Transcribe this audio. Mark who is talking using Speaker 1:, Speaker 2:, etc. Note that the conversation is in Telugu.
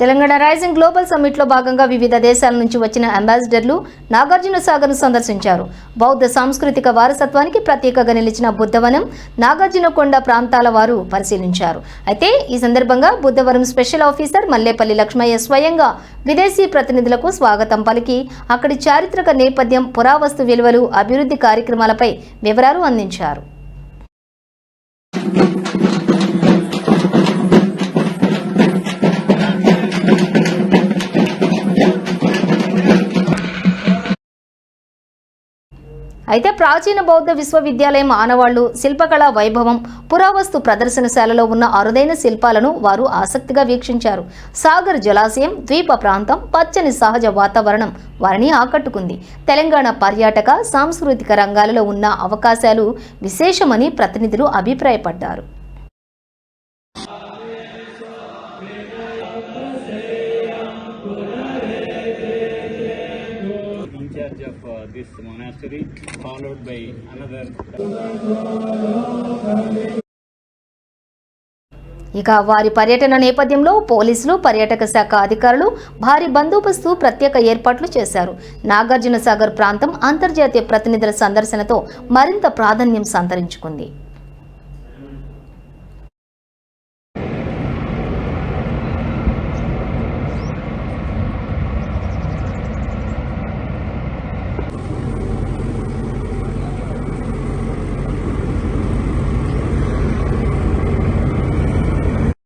Speaker 1: తెలంగాణ రైజింగ్ గ్లోబల్ సమ్మిట్లో భాగంగా వివిధ దేశాల నుంచి వచ్చిన అంబాసిడర్లు నాగార్జున సాగర్ను సందర్శించారు. బౌద్ధ సాంస్కృతిక వారసత్వానికి ప్రత్యేకగా నిలిచిన బుద్ధవనం నాగార్జునకొండ ప్రాంతాల వారు పరిశీలించారు. అయితే ఈ సందర్భంగా బుద్ధవరం స్పెషల్ ఆఫీసర్ మల్లేపల్లి లక్ష్మయ్య స్వయంగా విదేశీ ప్రతినిధులకు స్వాగతం పలికి అక్కడి చారిత్రక నేపథ్యం పురావస్తు విలువలు అభివృద్ధి కార్యక్రమాలపై వివరాలు అందించారు. అయితే ప్రాచీన బౌద్ధ విశ్వవిద్యాలయం ఆనవాళ్ళు శిల్పకళా వైభవం పురావస్తు ప్రదర్శనశాలలో ఉన్న అరుదైన శిల్పాలను వారు ఆసక్తిగా వీక్షించారు. సాగర్ జలాశయం ద్వీప ప్రాంతం పచ్చని సహజ వాతావరణం వారిని ఆకట్టుకుంది. తెలంగాణ పర్యాటక సాంస్కృతిక రంగాలలో ఉన్న అవకాశాలు విశేషమని ప్రతినిధులు అభిప్రాయపడ్డారు.
Speaker 2: In charge of uh, this monastery, followed by another.
Speaker 1: ఇక వారి పర్యటన నేపథ్యంలో పోలీసులు పర్యాటక శాఖ అధికారులు భారీ బందోబస్తు ప్రత్యేక ఏర్పాట్లు చేశారు. నాగార్జున సాగర్ ప్రాంతం అంతర్జాతీయ ప్రతినిధుల సందర్శనతో మరింత ప్రాధాన్యం సంతరించుకుంది.